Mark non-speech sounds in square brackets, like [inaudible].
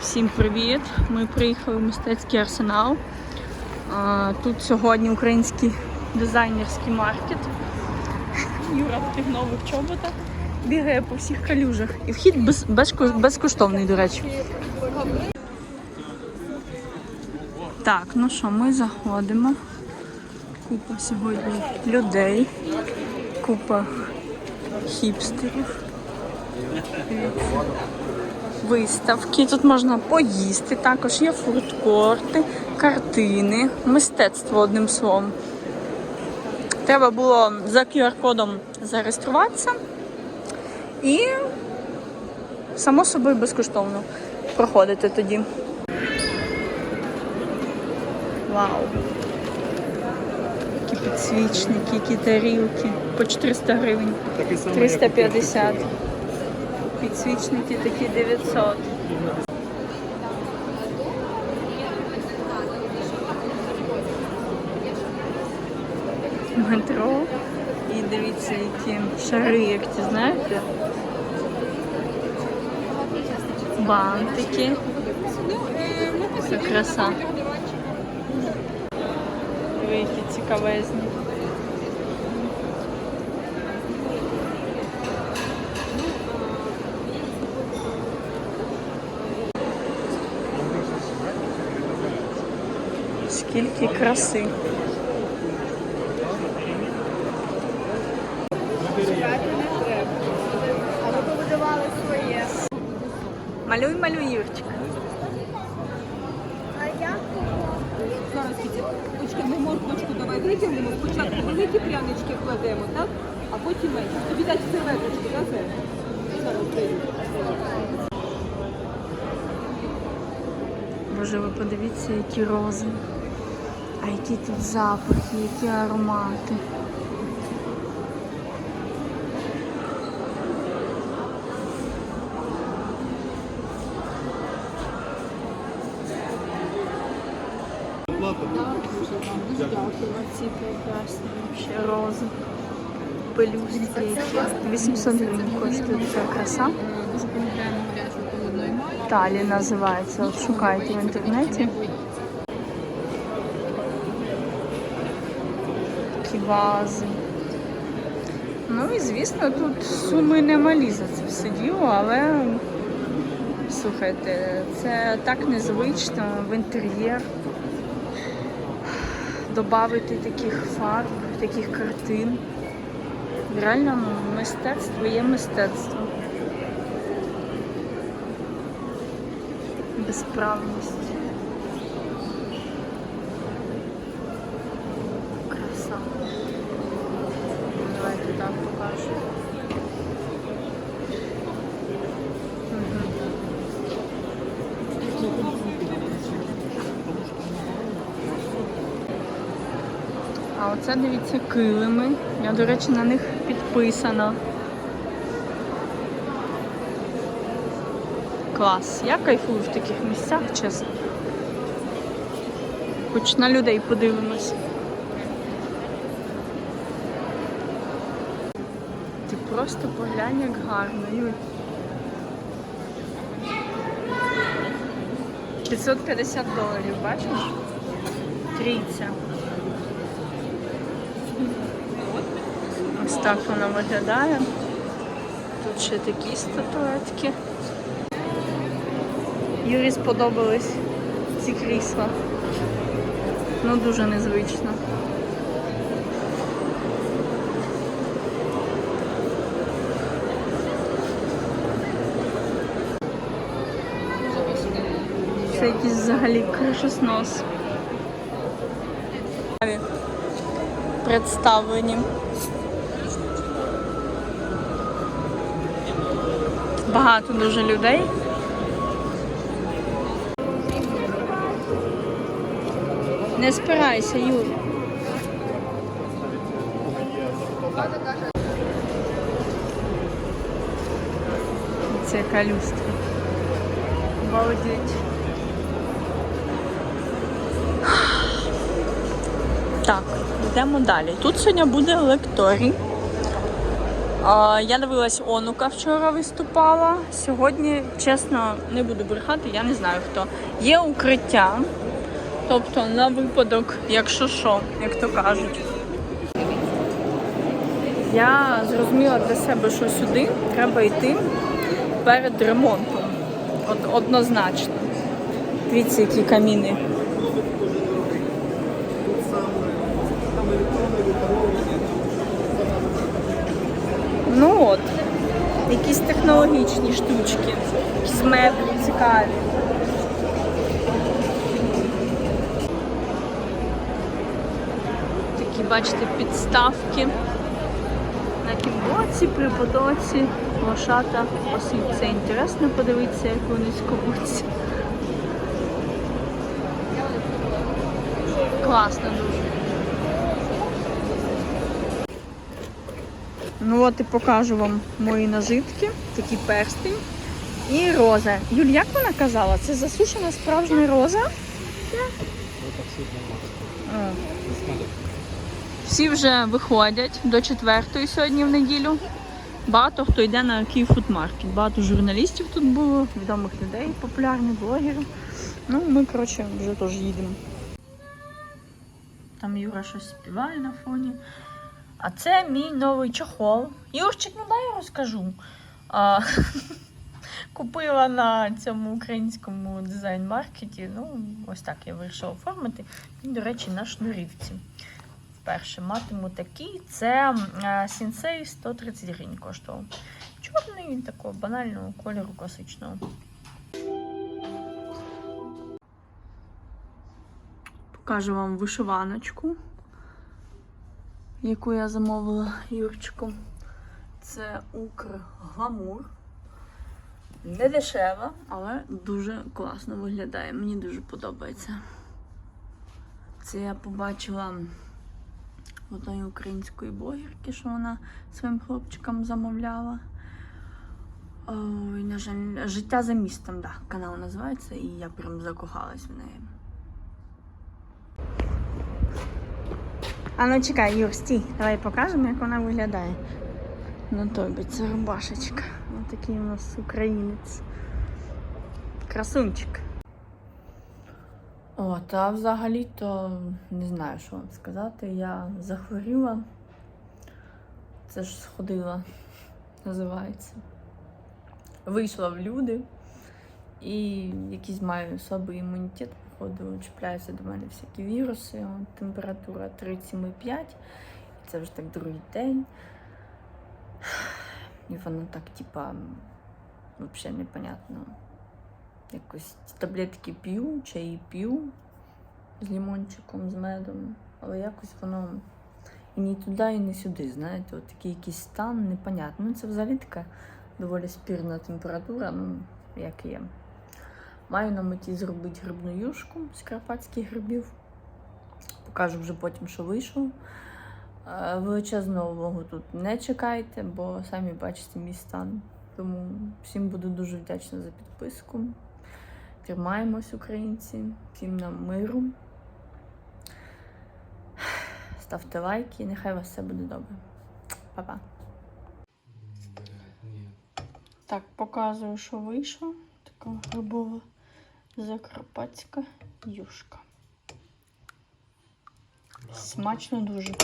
Всім привіт! Ми приїхали в мистецький арсенал. Тут сьогодні український дизайнерський маркет. Юра в тих нових чоботах бігає по всіх калюжах. І вхід без, безко- безкоштовний, до речі. Так, ну що, ми заходимо. Купа сьогодні людей, купа хіпстерів. Виставки. Тут можна поїсти, також є фудкорти, картини, мистецтво одним словом. Треба було за QR-кодом зареєструватися і, само собою, безкоштовно проходити тоді. Вау! Які підсвічники, які тарілки. По 400 гривень. 350. Підсвічники такі 900. Метро. І дивіться, які шари, як ті знаєте. Бантики. Це краса. Які цікавезні. Скільки краси. Малюй, малюй, Юрчик. Зараз Кіті, Очки, ми морквочку давай витягнемо. Спочатку великі прянички вкладемо, так? А потім менші. Тобі дати серветочку, так? Зараз. Боже, ви подивіться, які рози. А які тут запахи, які аромати. Ці прекрасні вообще рози. Пелюстки. які. 800 гривень коштує ця краса. Дуже. Талі називається. Шукайте в інтернеті. Вази. Ну і звісно, тут суми немалі за це все діло, але слухайте, це так незвично в інтер'єр. Добавити таких фарб, таких картин. Реально мистецтво є мистецтво. Безправність. Краса. Давайте так покажу. Мгм. А оце дивіться килими. Я, до речі, на них підписана. Клас. Я кайфую в таких місцях, чесно. Хоч на людей подивимось. Ти просто поглянь, як гарно, Юль. 550 доларів, бачиш? Трійця. Ось так вона виглядає. Тут ще такі статуетки. Юрі сподобались ці крісла. Ну, дуже незвично. Це якийсь взагалі кришоснос. Представлені. Багато дуже людей. Не спирайся, Юр. Це яка люстра. Обалдеть. Так, йдемо далі. Тут сьогодні буде лекторій. Я дивилась Онука вчора виступала. Сьогодні, чесно, не буду брехати, я не знаю хто. Є укриття. Тобто на випадок, якщо що, як то кажуть. Я зрозуміла для себе, що сюди треба йти перед ремонтом. От, однозначно. Дивіться, які каміни. Ну от, якісь технологічні штучки, якісь меблі цікаві. Такі, бачите, підставки. На тім боці, при потоці, лошата пасуть. Це інтересно подивитися, як вони скобуться. Класно дуже. Ну от і покажу вам мої нажитки, такі перстень і роза. Юль, як вона казала? Це засушена справжня роза? Всі вже виходять до четвертої сьогодні в неділю. Багато хто йде на Київ фудмаркет. Багато журналістів тут було, відомих людей, популярних блогерів. Ну, ми, коротше, вже теж їдемо. Там Юра щось співає на фоні. А це мій новий чохол. Юрчик, ну дай я розкажу. А, [laughs] купила на цьому українському дизайн-маркеті. Ну, ось так я вирішила оформити. Він, до речі, на шнурівці. Вперше матиму такий. Це Сінсей 130 гривень коштував. Чорний, такого банального кольору класичного. Покажу вам вишиваночку, яку я замовила Юрчику. Це Укр Гламур. Не дешева, але дуже класно виглядає. Мені дуже подобається. Це я побачила в одної української блогерки, що вона своїм хлопчикам замовляла. Ой, на жаль, життя за містом, да, канал називається, і я прям закохалась в неї. А ну чекай, Юр, стій, давай покажемо, як вона виглядає. На тобі це рубашечка. Ось такий у нас українець. Красунчик. О, та взагалі-то не знаю, що вам сказати. Я захворіла. Це ж сходила, називається. Вийшла в люди і якийсь маю слабий імунітет, походу, чіпляються до мене всякі віруси. Температура 37,5. І це вже так другий день. І воно так, типа, взагалі непонятно. Якось таблетки п'ю, чаї п'ю з лимончиком, з медом, але якось воно і ні туди, і не сюди, знаєте, от такий якийсь стан непонятний. Ну, це взагалі така доволі спірна температура, ну, як є. Маю на меті зробити грибну юшку з карпатських грибів. Покажу вже потім, що вийшов. Е, Величезного влогу тут не чекайте, бо самі бачите мій стан. Тому всім буду дуже вдячна за підписку. Тримаємось, українці, всім нам миру. Ставте лайки, нехай у вас все буде добре. Па-па. Так, показую, що вийшло. Така грибова закарпатська юшка. Смачно дуже.